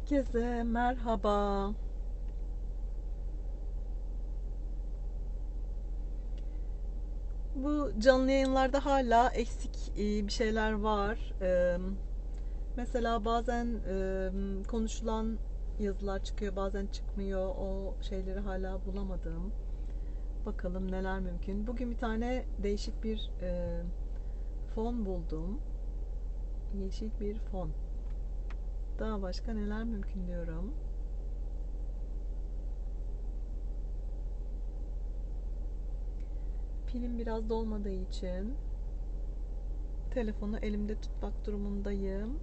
Herkese merhaba. Bu canlı yayınlarda hala eksik e, bir şeyler var. Ee, Mesela bazen e, konuşulan yazılar çıkıyor, bazen çıkmıyor. O şeyleri hala bulamadım. Bakalım neler mümkün. Bugün bir tane değişik bir e, fon buldum. Yeşil bir fon. Daha başka neler mümkün diyorum. Pilim biraz dolmadığı için telefonu elimde tutmak durumundayım.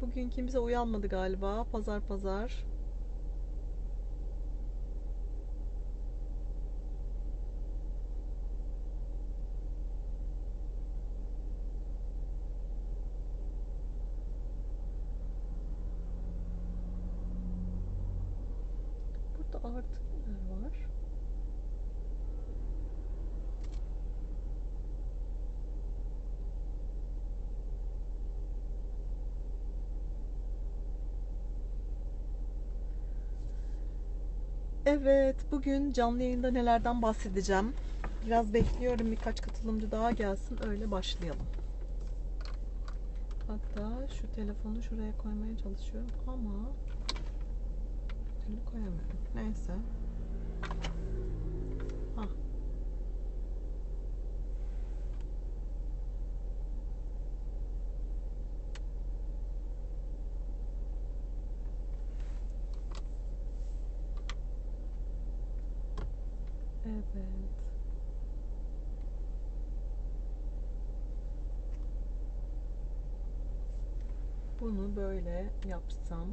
Bugün kimse uyanmadı galiba. Pazar pazar. Neler var? Evet, bugün canlı yayında nelerden bahsedeceğim. Biraz bekliyorum birkaç katılımcı daha gelsin, öyle başlayalım. Hatta şu telefonu şuraya koymaya çalışıyorum ama türlü koyamıyorum. Neyse. Ah. Evet. Bunu böyle yapsam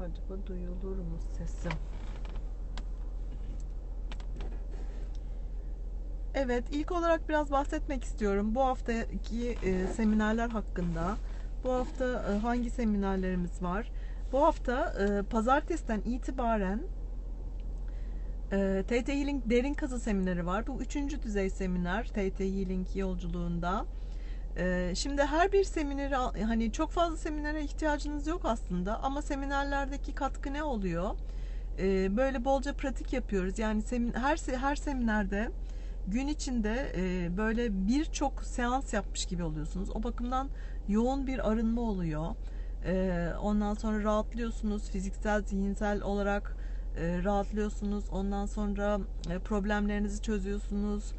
acaba duyulur mu sesim? Evet, ilk olarak biraz bahsetmek istiyorum. Bu haftaki e, seminerler hakkında. Bu hafta e, hangi seminerlerimiz var? Bu hafta e, pazartesiden itibaren e, TT Healing derin kazı semineri var. Bu üçüncü düzey seminer TT Healing yolculuğunda. E, şimdi her bir semineri hani çok fazla seminere ihtiyacınız yok aslında ama seminerlerdeki katkı ne oluyor? E, böyle bolca pratik yapıyoruz. Yani her her seminerde gün içinde e, böyle birçok seans yapmış gibi oluyorsunuz. O bakımdan yoğun bir arınma oluyor. E, ondan sonra rahatlıyorsunuz fiziksel, zihinsel olarak e, rahatlıyorsunuz. Ondan sonra e, problemlerinizi çözüyorsunuz.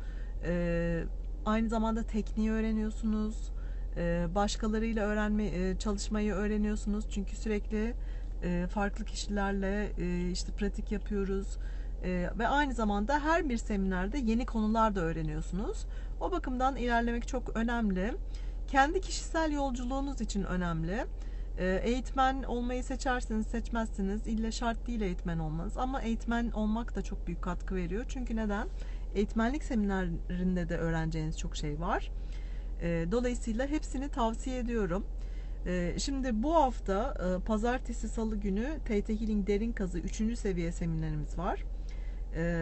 Aynı zamanda tekniği öğreniyorsunuz. E, başkalarıyla öğrenme, e, çalışmayı öğreniyorsunuz. Çünkü sürekli e, farklı kişilerle e, işte pratik yapıyoruz. Ve aynı zamanda her bir seminerde yeni konular da öğreniyorsunuz. O bakımdan ilerlemek çok önemli. Kendi kişisel yolculuğunuz için önemli. Eğitmen olmayı seçersiniz, seçmezsiniz. İlle şart değil eğitmen olmanız. Ama eğitmen olmak da çok büyük katkı veriyor. Çünkü neden? Eğitmenlik seminerinde de öğreneceğiniz çok şey var. Dolayısıyla hepsini tavsiye ediyorum. Şimdi bu hafta pazartesi salı günü TT Healing Derin Kazı 3. seviye seminerimiz var.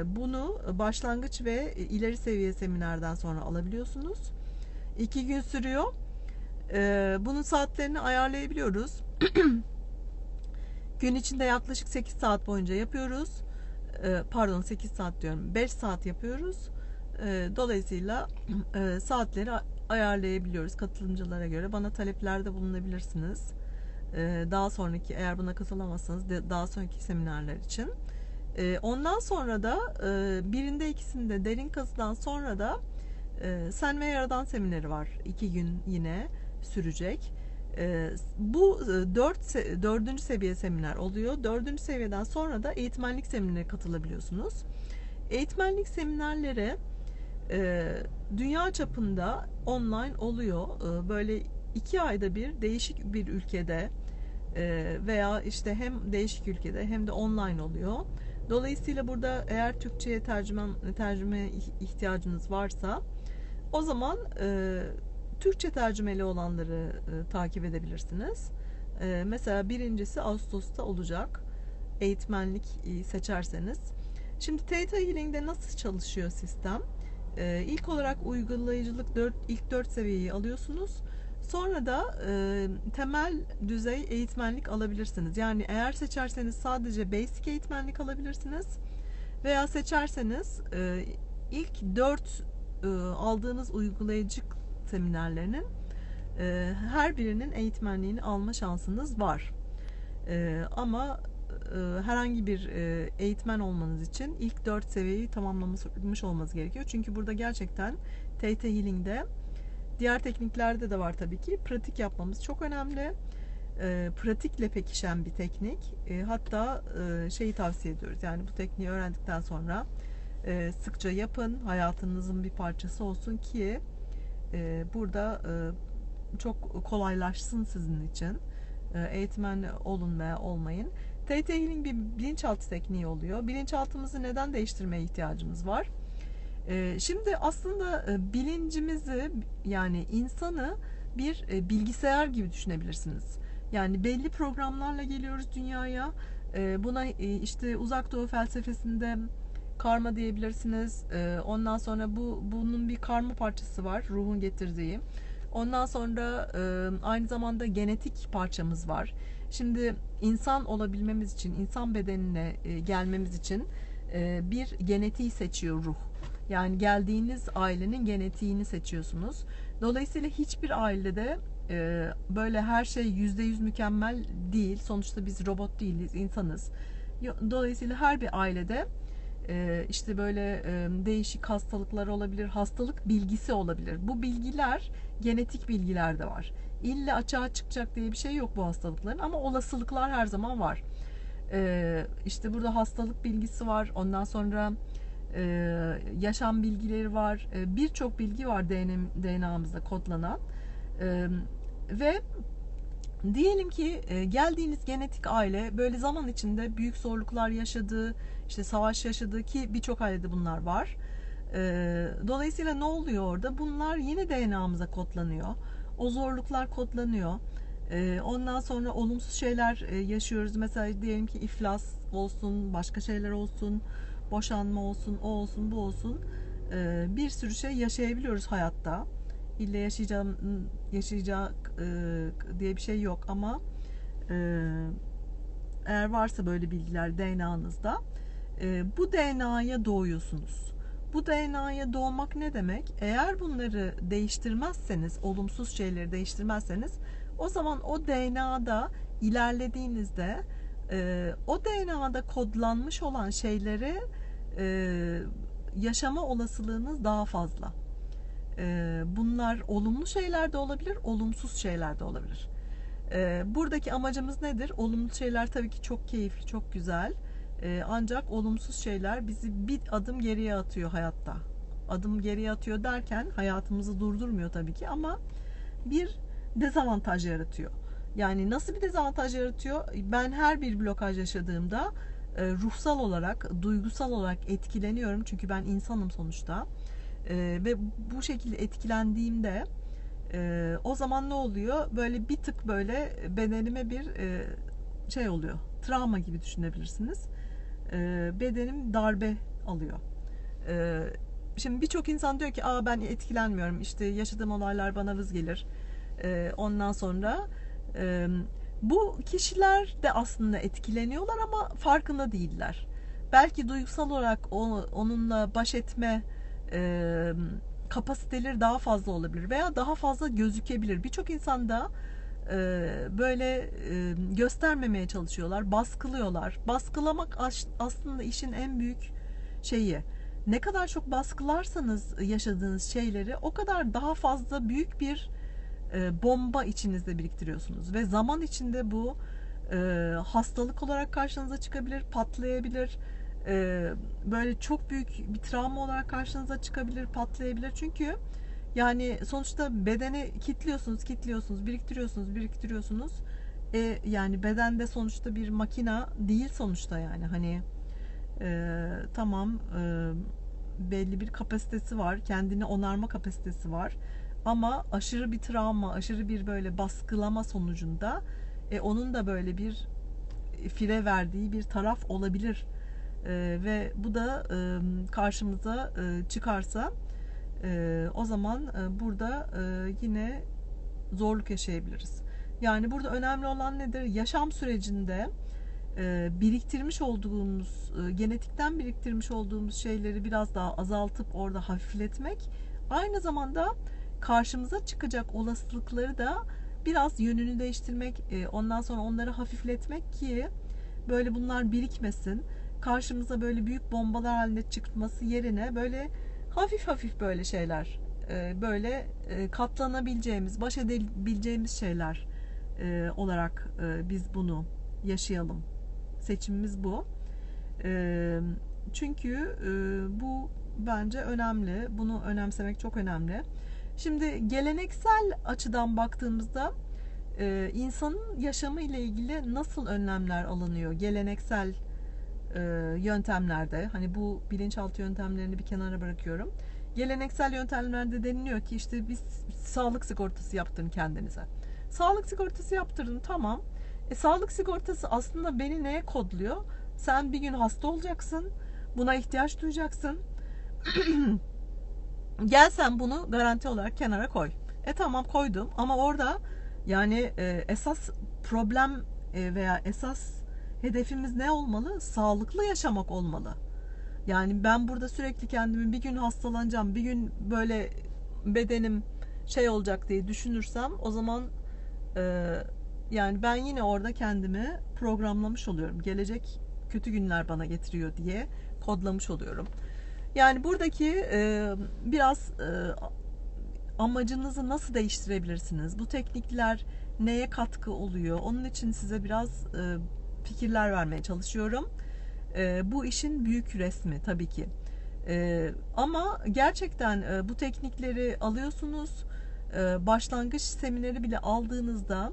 Bunu başlangıç ve ileri seviye seminerden sonra alabiliyorsunuz. İki gün sürüyor. Bunun saatlerini ayarlayabiliyoruz. Gün içinde yaklaşık 8 saat boyunca yapıyoruz. Pardon 8 saat diyorum. 5 saat yapıyoruz. Dolayısıyla saatleri ayarlayabiliyoruz katılımcılara göre. Bana taleplerde bulunabilirsiniz. Daha sonraki eğer buna katılamazsanız daha sonraki seminerler için. Ondan sonra da birinde ikisinde derin kazıdan sonra da Sen ve Yaradan semineri var. iki gün yine sürecek. Bu dört, dördüncü seviye seminer oluyor. Dördüncü seviyeden sonra da eğitmenlik seminerine katılabiliyorsunuz. Eğitmenlik seminerleri dünya çapında online oluyor. Böyle iki ayda bir değişik bir ülkede veya işte hem değişik ülkede hem de online oluyor. Dolayısıyla burada eğer Türkçe'ye tercüme, tercüme ihtiyacınız varsa o zaman e, Türkçe tercümeli olanları e, takip edebilirsiniz. E, mesela birincisi Ağustos'ta olacak. Eğitmenlik e, seçerseniz. Şimdi Theta Healing'de nasıl çalışıyor sistem? e, ilk olarak uygulayıcılık 4 ilk 4 seviyeyi alıyorsunuz. Sonra da e, temel düzey eğitmenlik alabilirsiniz. Yani eğer seçerseniz sadece basic eğitmenlik alabilirsiniz. Veya seçerseniz e, ilk 4 e, aldığınız uygulayıcı seminerlerinin e, her birinin eğitmenliğini alma şansınız var. E, ama e, herhangi bir e, eğitmen olmanız için ilk 4 seviyeyi tamamlamış olmanız gerekiyor. Çünkü burada gerçekten TT Healing'de diğer tekniklerde de var tabii ki. Pratik yapmamız çok önemli. E, pratikle pekişen bir teknik. E, hatta e, şeyi tavsiye ediyoruz. Yani bu tekniği öğrendikten sonra e, sıkça yapın. Hayatınızın bir parçası olsun ki e, burada e, çok kolaylaşsın sizin için. E, eğitmen olun veya olmayın. TT Healing bir bilinçaltı tekniği oluyor. Bilinçaltımızı neden değiştirmeye ihtiyacımız var? Ee, şimdi aslında e, bilincimizi yani insanı bir e, bilgisayar gibi düşünebilirsiniz. Yani belli programlarla geliyoruz dünyaya. Ee, buna e, işte uzak doğu felsefesinde karma diyebilirsiniz. Ee, ondan sonra bu bunun bir karma parçası var ruhun getirdiği. Ondan sonra aynı zamanda genetik parçamız var. Şimdi insan olabilmemiz için, insan bedenine gelmemiz için bir genetiği seçiyor ruh. Yani geldiğiniz ailenin genetiğini seçiyorsunuz. Dolayısıyla hiçbir ailede e, böyle her şey yüzde yüz mükemmel değil. Sonuçta biz robot değiliz, insanız. Dolayısıyla her bir ailede e, işte böyle değişik hastalıklar olabilir, hastalık bilgisi olabilir. Bu bilgiler genetik bilgiler de var. İlle açığa çıkacak diye bir şey yok bu hastalıkların ama olasılıklar her zaman var. E, işte burada hastalık bilgisi var. Ondan sonra e, yaşam bilgileri var, e, birçok bilgi var DNA, DNA'mızda kodlanan ve diyelim ki e, geldiğiniz genetik aile böyle zaman içinde büyük zorluklar yaşadığı, işte savaş yaşadığı ki birçok ailede bunlar var. E, dolayısıyla ne oluyor orada? Bunlar yine DNA'mıza kodlanıyor. O zorluklar kodlanıyor. E, ondan sonra olumsuz şeyler yaşıyoruz. Mesela diyelim ki iflas olsun, başka şeyler olsun boşanma olsun, o olsun, bu olsun bir sürü şey yaşayabiliyoruz hayatta. İlle yaşayacağım, yaşayacak e, diye bir şey yok ama e, eğer varsa böyle bilgiler DNA'nızda bu DNA'ya doğuyorsunuz. Bu DNA'ya doğmak ne demek? Eğer bunları değiştirmezseniz, olumsuz şeyleri değiştirmezseniz o zaman o DNA'da ilerlediğinizde o DNA'da kodlanmış olan şeyleri e, yaşama olasılığınız daha fazla. E, bunlar olumlu şeyler de olabilir, olumsuz şeyler de olabilir. E, buradaki amacımız nedir? Olumlu şeyler tabii ki çok keyifli, çok güzel. E, ancak olumsuz şeyler bizi bir adım geriye atıyor hayatta. Adım geriye atıyor derken hayatımızı durdurmuyor tabii ki ama bir dezavantaj yaratıyor. Yani nasıl bir dezavantaj yaratıyor? Ben her bir blokaj yaşadığımda e, ruhsal olarak, duygusal olarak etkileniyorum. Çünkü ben insanım sonuçta. E, ve bu şekilde etkilendiğimde e, o zaman ne oluyor? Böyle bir tık böyle bedenime bir e, şey oluyor. Travma gibi düşünebilirsiniz. E, bedenim darbe alıyor. E, şimdi birçok insan diyor ki Aa, ben etkilenmiyorum. İşte yaşadığım olaylar bana vız gelir. E, ondan sonra... E, bu kişiler de aslında etkileniyorlar ama farkında değiller. Belki duygusal olarak onunla baş etme e, kapasiteleri daha fazla olabilir veya daha fazla gözükebilir. Birçok insanda e, böyle e, göstermemeye çalışıyorlar, baskılıyorlar. Baskılamak aslında işin en büyük şeyi. Ne kadar çok baskılarsanız yaşadığınız şeyleri o kadar daha fazla büyük bir e, bomba içinizde biriktiriyorsunuz ve zaman içinde bu e, hastalık olarak karşınıza çıkabilir, patlayabilir. E, böyle çok büyük bir travma olarak karşınıza çıkabilir, patlayabilir. Çünkü yani sonuçta bedeni kitliyorsunuz, kitliyorsunuz, biriktiriyorsunuz, biriktiriyorsunuz. E, yani bedende sonuçta bir makina değil sonuçta yani hani e, tamam e, belli bir kapasitesi var, kendini onarma kapasitesi var ama aşırı bir travma, aşırı bir böyle baskılama sonucunda e, onun da böyle bir fire verdiği bir taraf olabilir. E, ve bu da e, karşımıza e, çıkarsa e, o zaman burada yine zorluk yaşayabiliriz. Yani burada önemli olan nedir? Yaşam sürecinde biriktirmiş olduğumuz, genetikten biriktirmiş olduğumuz şeyleri biraz daha azaltıp orada hafifletmek, aynı zamanda karşımıza çıkacak olasılıkları da biraz yönünü değiştirmek, ondan sonra onları hafifletmek ki böyle bunlar birikmesin. Karşımıza böyle büyük bombalar halinde çıkması yerine böyle hafif hafif böyle şeyler, e, böyle e, katlanabileceğimiz, baş edebileceğimiz şeyler e, olarak biz bunu yaşayalım. Seçimimiz bu. Çünkü bu bence önemli. Bunu önemsemek çok önemli. Şimdi geleneksel açıdan baktığımızda insanın yaşamı ile ilgili nasıl önlemler alınıyor geleneksel yöntemlerde? Hani bu bilinçaltı yöntemlerini bir kenara bırakıyorum. Geleneksel yöntemlerde deniliyor ki işte biz sağlık sigortası yaptırın kendinize. Sağlık sigortası yaptırdın tamam. E, sağlık sigortası aslında beni neye kodluyor? Sen bir gün hasta olacaksın. Buna ihtiyaç duyacaksın. Gel sen bunu garanti olarak kenara koy. E tamam koydum ama orada yani e, esas problem e, veya esas hedefimiz ne olmalı? Sağlıklı yaşamak olmalı. Yani ben burada sürekli kendimi bir gün hastalanacağım, bir gün böyle bedenim şey olacak diye düşünürsem o zaman e, yani ben yine orada kendimi programlamış oluyorum. Gelecek kötü günler bana getiriyor diye kodlamış oluyorum. Yani buradaki e, biraz e, amacınızı nasıl değiştirebilirsiniz? Bu teknikler neye katkı oluyor? Onun için size biraz e, fikirler vermeye çalışıyorum. E, bu işin büyük resmi tabii ki. E, ama gerçekten e, bu teknikleri alıyorsunuz. E, başlangıç semineri bile aldığınızda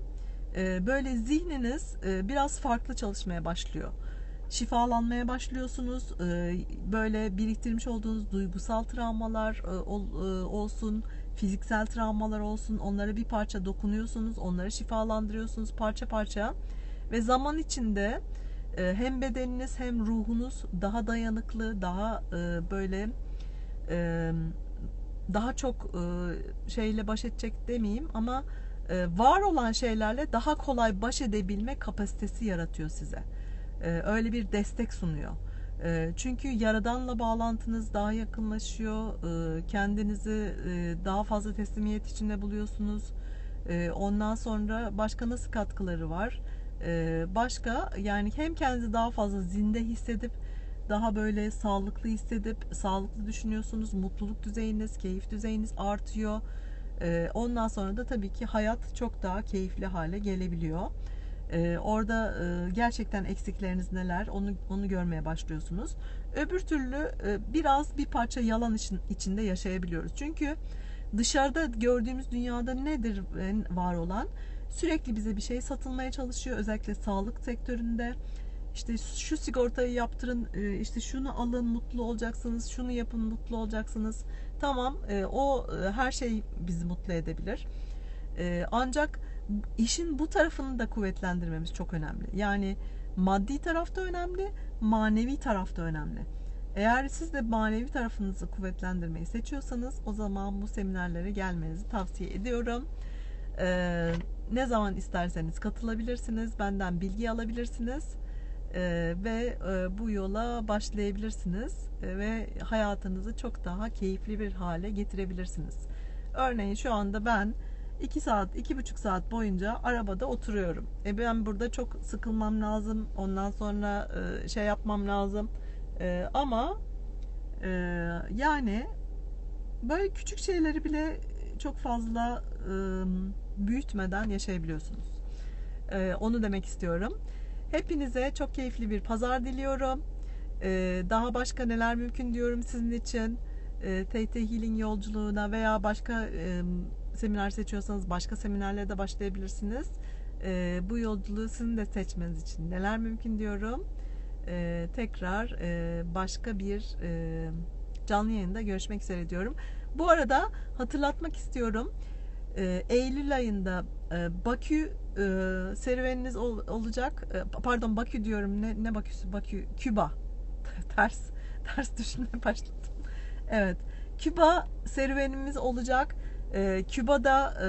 e, böyle zihniniz e, biraz farklı çalışmaya başlıyor şifalanmaya başlıyorsunuz. Ee, böyle biriktirmiş olduğunuz duygusal travmalar e, e, olsun, fiziksel travmalar olsun onlara bir parça dokunuyorsunuz, onları şifalandırıyorsunuz parça parça ve zaman içinde e, hem bedeniniz hem ruhunuz daha dayanıklı, daha böyle daha çok şeyle baş edecek demeyeyim ama var olan şeylerle daha kolay baş edebilme kapasitesi yaratıyor size. Öyle bir destek sunuyor. Çünkü yaradanla bağlantınız daha yakınlaşıyor. Kendinizi e, daha fazla teslimiyet içinde buluyorsunuz. ondan sonra başka nasıl katkıları var? Başka yani hem kendinizi daha fazla zinde hissedip daha böyle sağlıklı hissedip sağlıklı düşünüyorsunuz. Mutluluk düzeyiniz, keyif düzeyiniz artıyor. ondan sonra da tabii ki hayat çok daha keyifli hale gelebiliyor. Ee, orada e, gerçekten eksikleriniz neler onu onu görmeye başlıyorsunuz. Öbür türlü e, biraz bir parça yalan için, içinde yaşayabiliyoruz. Çünkü dışarıda gördüğümüz dünyada nedir var olan? Sürekli bize bir şey satılmaya çalışıyor. Özellikle sağlık sektöründe. İşte şu sigortayı yaptırın, e, işte şunu alın mutlu olacaksınız, şunu yapın mutlu olacaksınız. Tamam, e, o e, her şey bizi mutlu edebilir. Ancak işin bu tarafını da kuvvetlendirmemiz çok önemli. Yani maddi tarafta önemli, manevi tarafta önemli. Eğer siz de manevi tarafınızı kuvvetlendirmeyi seçiyorsanız o zaman bu seminerlere gelmenizi tavsiye ediyorum. Ee, ne zaman isterseniz katılabilirsiniz, benden bilgi alabilirsiniz ee, ve e, bu yola başlayabilirsiniz e, ve hayatınızı çok daha keyifli bir hale getirebilirsiniz. Örneğin şu anda ben 2 saat, iki buçuk saat boyunca arabada oturuyorum. E ben burada çok sıkılmam lazım. Ondan sonra e, şey yapmam lazım. E, ama e, yani böyle küçük şeyleri bile çok fazla e, büyütmeden yaşayabiliyorsunuz. E, onu demek istiyorum. Hepinize çok keyifli bir pazar diliyorum. E, daha başka neler mümkün diyorum sizin için. E, TT Healing yolculuğuna veya başka e, seminer seçiyorsanız başka seminerlere de başlayabilirsiniz. E, bu yolculuğu sizin de seçmeniz için neler mümkün diyorum. E, tekrar e, başka bir e, canlı yayında görüşmek üzere diyorum. Bu arada hatırlatmak istiyorum. E, Eylül ayında e, Bakü e, serüveniniz ol, olacak. E, pardon Bakü diyorum. Ne, ne Baküsü? Bakü, Küba. ters ters düşünmeye başladım. Evet. Küba serüvenimiz olacak. Ee, Küba'da e,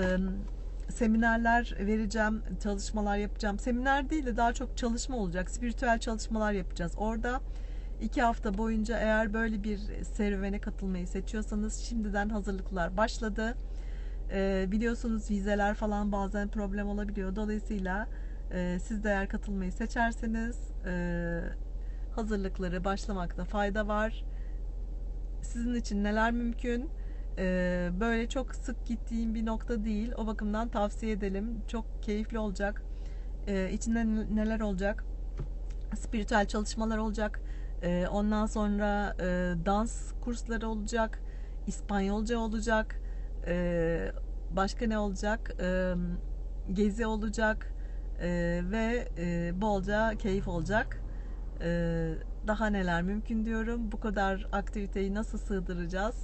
seminerler vereceğim, çalışmalar yapacağım. Seminer değil de daha çok çalışma olacak. Spiritüel çalışmalar yapacağız. Orada iki hafta boyunca eğer böyle bir serüvene katılmayı seçiyorsanız şimdiden hazırlıklar başladı. Ee, biliyorsunuz vizeler falan bazen problem olabiliyor. Dolayısıyla e, siz de eğer katılmayı seçerseniz e, hazırlıkları başlamakta fayda var. Sizin için neler mümkün? Ee, böyle çok sık gittiğim bir nokta değil. O bakımdan tavsiye edelim. Çok keyifli olacak. Ee, içinde neler olacak? Spiritüel çalışmalar olacak. Ee, ondan sonra e, dans kursları olacak. İspanyolca olacak. Ee, başka ne olacak? Ee, gezi olacak. Ee, ve e, bolca keyif olacak. Daha neler mümkün diyorum. Bu kadar aktiviteyi nasıl sığdıracağız?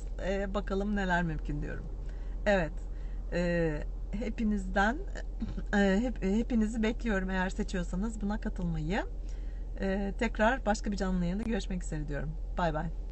Bakalım neler mümkün diyorum. Evet. Hepinizden e, hep, hepinizi bekliyorum eğer seçiyorsanız buna katılmayı. Tekrar başka bir canlı yayında görüşmek üzere diyorum. Bay bay.